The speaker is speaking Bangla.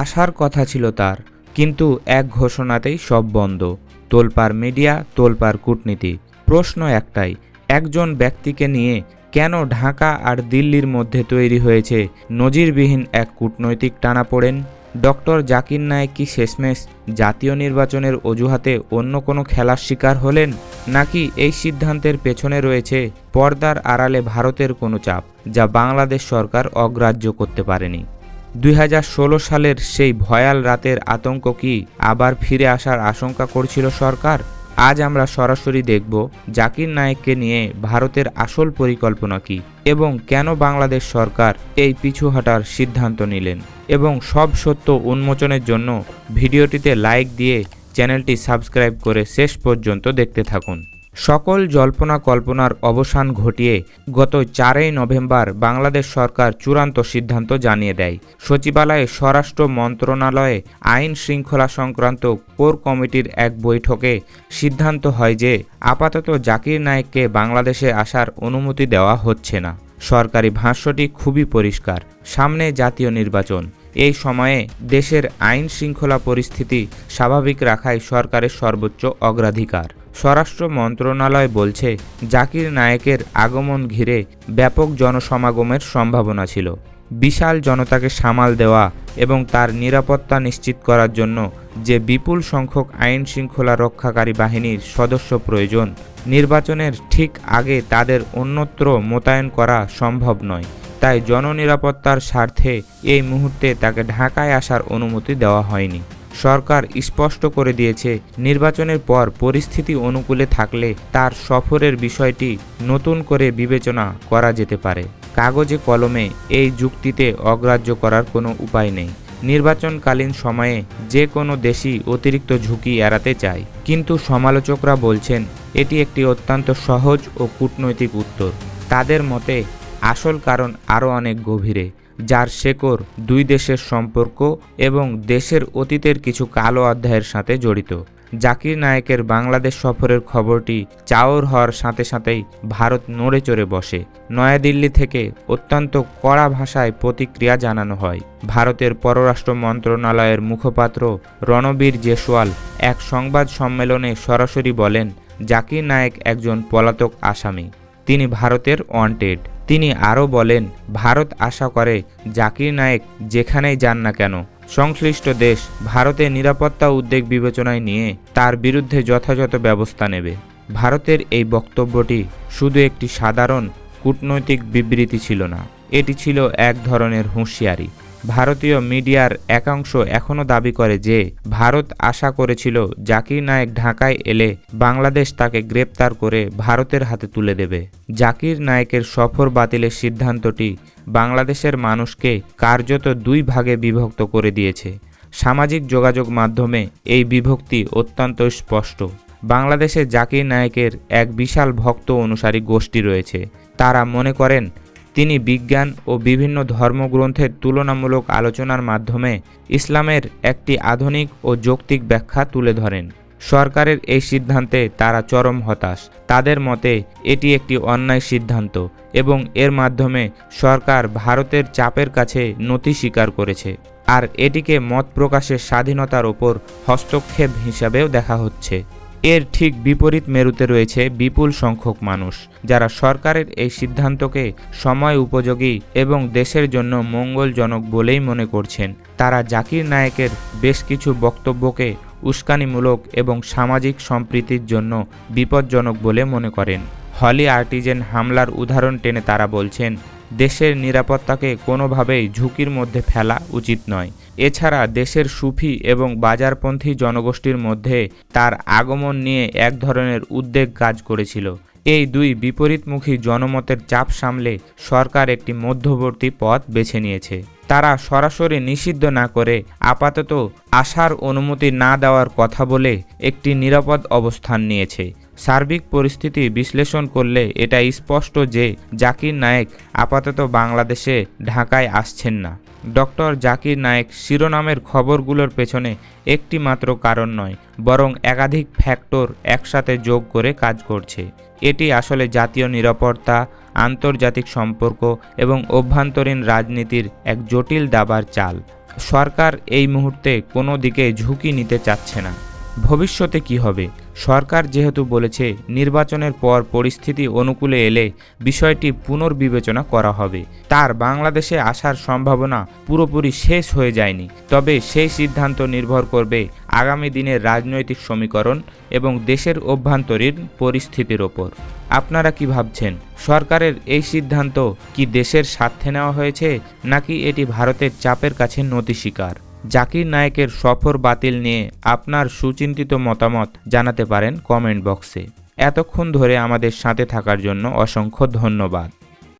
আসার কথা ছিল তার, কিন্তু এক ঘোষণাতেই সব বন্ধ। তোলপার মিডিয়া, তোলপার কূটনীতি। প্রশ্ন একটাই, একজন ব্যক্তিকে নিয়ে কেন ঢাকা আর দিল্লির মধ্যে তৈরি হয়েছে নজিরবিহীন এক কূটনৈতিক টানাপোড়েন? ডক্টর জাকির নায়েক কি শেষমেশ জাতীয় নির্বাচনের অজুহাতে অন্য কোনো খেলার শিকার হলেন? নাকি এই সিদ্ধান্তের পেছনে রয়েছে পর্দার আড়ালে ভারতের কোনো চাপ, যা বাংলাদেশ সরকার অগ্রাহ্য করতে পারেনি? দুই হাজার ষোলো সালের সেই ভয়াল রাতের আতঙ্ক কি আবার ফিরে আসার আশঙ্কা করছিল সরকার? আজ আমরা সরাসরি দেখব জাকির নায়েককে নিয়ে ভারতের আসল পরিকল্পনা কি এবং কেন বাংলাদেশ সরকার এই পিছু হটার সিদ্ধান্ত নিলেন এবং সব সত্য উন্মোচনের জন্য ভিডিওটিতে লাইক দিয়ে চ্যানেলটি সাবস্ক্রাইব করে শেষ পর্যন্ত দেখতে থাকুন। সকল জল্পনা কল্পনার অবসান ঘটিয়ে গত চারই নভেম্বর বাংলাদেশ সরকার চূড়ান্ত সিদ্ধান্ত জানিয়ে দেয়। সচিবালয়ে স্বরাষ্ট্র মন্ত্রণালয়ে আইন শৃঙ্খলা সংক্রান্ত কোর কমিটির এক বৈঠকে সিদ্ধান্ত হয় যে আপাতত জাকির নায়েককে বাংলাদেশে আসার অনুমতি দেওয়া হচ্ছে না। সরকারি ভাষ্যটি খুবই পরিষ্কার, সামনে জাতীয় নির্বাচন। এই সময়ে দেশের আইন শৃঙ্খলা পরিস্থিতি স্বাভাবিক রাখাই সরকারের সর্বোচ্চ অগ্রাধিকার। স্বরাষ্ট্র মন্ত্রণালয় বলছে, জাকির নায়েকের আগমন ঘিরে ব্যাপক জনসমাগমের সম্ভাবনা ছিল। বিশাল জনতাকে সামাল দেওয়া এবং তার নিরাপত্তা নিশ্চিত করার জন্য যে বিপুল সংখ্যক আইন শৃঙ্খলা রক্ষাকারী বাহিনীর সদস্য প্রয়োজন, নির্বাচনের ঠিক আগে তাদের অন্যত্র মোতায়েন করা সম্ভব নয়। তাই জননিরাপত্তার স্বার্থে এই মুহূর্তে তাকে ঢাকায় আসার অনুমতি দেওয়া হয়নি। সরকার স্পষ্ট করে দিয়েছে, নির্বাচনের পর পরিস্থিতি অনুকূলে থাকলে তার সফরের বিষয়টি নতুন করে বিবেচনা করা যেতে পারে। কাগজে কলমে এই যুক্তিতে অগ্রাহ্য করার কোনো উপায় নেই। নির্বাচনকালীন সময়ে যে কোনো দেশই অতিরিক্ত ঝুঁকি এড়াতে চায়। কিন্তু সমালোচকরা বলছেন, এটি একটি অত্যন্ত সহজ ও কূটনৈতিক উত্তর। তাদের মতে, আসল কারণ আরও অনেক গভীরে। যার শেকড় দুই দেশের সম্পর্ক এবং দেশের অতীতের কিছু কালো অধ্যায়ের সাথে জড়িত। জাকির নায়েকের বাংলাদেশ সফরের খবরটি চাওর হওয়ার সাথে সাথেই ভারত নড়ে চড়ে বসে। নয়াদিল্লি থেকে অত্যন্ত কড়া ভাষায় প্রতিক্রিয়া জানানো হয়। ভারতের পররাষ্ট্র মন্ত্রণালয়ের মুখপাত্র রণবীর জেসওয়াল এক সংবাদ সম্মেলনে সরাসরি বলেন, জাকির নায়েক একজন পলাতক আসামি। তিনি ভারতের ওয়ান্টেড তিনি আরও বলেন, ভারত আশা করে, জাকির নায়েক যেখানেই যান না কেন, সংশ্লিষ্ট দেশ ভারতের নিরাপত্তা উদ্বেগ বিবেচনায় নিয়ে তার বিরুদ্ধে যথাযথ ব্যবস্থা নেবে। ভারতের এই বক্তব্যটি শুধু একটি সাধারণ কূটনৈতিক বিবৃতি ছিল না, এটি ছিল এক ধরনের হুঁশিয়ারি। ভারতীয় মিডিয়ার একাংশ এখনও দাবি করে যে, ভারত আশা করেছিল জাকির নায়েক ঢাকায় এলে বাংলাদেশ তাকে গ্রেপ্তার করে ভারতের হাতে তুলে দেবে। জাকির নায়েকের সফর বাতিলের সিদ্ধান্তটি বাংলাদেশের মানুষকে কার্যত দুই ভাগে বিভক্ত করে দিয়েছে। সামাজিক যোগাযোগ মাধ্যমে এই বিভক্তি অত্যন্ত স্পষ্ট। বাংলাদেশে জাকির নায়েকের এক বিশাল ভক্ত অনুসারী গোষ্ঠী রয়েছে। তারা মনে করেন তিনি বিজ্ঞান ও বিভিন্ন ধর্মগ্রন্থের তুলনামূলক আলোচনার মাধ্যমে ইসলামের একটি আধুনিক ও যৌক্তিক ব্যাখ্যা তুলে ধরেন। সরকারের এই সিদ্ধান্তে তারা চরম হতাশ। তাদের মতে, এটি একটি অন্যায় সিদ্ধান্ত এবং এর মাধ্যমে সরকার ভারতের চাপের কাছে নথি স্বীকার করেছে। আর এটিকে মত প্রকাশের স্বাধীনতার ওপর হস্তক্ষেপ হিসাবেও দেখা হচ্ছে। এর ঠিক বিপরীত মেরুতে রয়েছে বিপুল সংখ্যক মানুষ, যারা সরকারের এই সিদ্ধান্তকে সময় উপযোগী এবং দেশের জন্য মঙ্গলজনক বলেই মনে করছেন। তারা জাকির নায়েকের বেশ কিছু বক্তব্যকে উস্কানিমূলক এবং সামাজিক সম্প্রীতির জন্য বিপজ্জনক বলে মনে করেন। হলি আর্টিজেন হামলার উদাহরণ টেনে তারা বলছেন দেশের নিরাপত্তাকে কোনোভাবেই ঝুঁকির মধ্যে ফেলা উচিত নয়। এছাড়া দেশের সুফি এবং বাজারপন্থী জনগোষ্ঠীর মধ্যে তার আগমন নিয়ে এক ধরনের উদ্বেগ কাজ করেছিল। এই দুই বিপরীতমুখী জনমতের চাপ সামলে সরকার একটি মধ্যবর্তী পথ বেছে নিয়েছে। তারা সরাসরি নিষিদ্ধ না করে আপাতত আসার অনুমতি না দেওয়ার কথা বলে একটি নিরাপদ অবস্থান নিয়েছে। সার্বিক পরিস্থিতি বিশ্লেষণ করলে এটা স্পষ্ট যে জাকির নায়েক আপাতত বাংলাদেশে ঢাকায় আসছেন না। ডক্টর জাকির নায়েক শিরোনামের খবরগুলোর পেছনে একটি মাত্র কারণ নয়, বরং একাধিক ফ্যাক্টর একসাথে যোগ করে কাজ করছে। এটি আসলে জাতীয় নিরাপত্তা, আন্তর্জাতিক সম্পর্ক এবং অভ্যন্তরীণ রাজনীতির এক জটিল দাবার চাল। সরকার এই মুহূর্তে কোনো দিকে ঝুঁকি নিতে চাচ্ছে না। ভবিষ্যতে কি হবে? সরকার যেহেতু বলেছে নির্বাচনের পর পরিস্থিতি অনুকূলে এলে বিষয়টি পুনর্বিবেচনা করা হবে, তার বাংলাদেশে আসার সম্ভাবনা পুরোপুরি শেষ হয়ে যায়নি। তবে সেই সিদ্ধান্ত নির্ভর করবে আগামী দিনের রাজনৈতিক সমীকরণ এবং দেশের অভ্যন্তরীণ পরিস্থিতির ওপর। আপনারা কি ভাবছেন, সরকারের এই সিদ্ধান্ত কি দেশের স্বার্থে নেওয়া হয়েছে নাকি এটি ভারতের চাপের কাছে নতি স্বীকার? জাকির নায়েকের সফর বাতিল নিয়ে আপনার সুচিন্তিত মতামত জানাতে পারেন কমেন্ট বক্সে। এতক্ষণ ধরে আমাদের সাথে থাকার জন্য অসংখ্য ধন্যবাদ।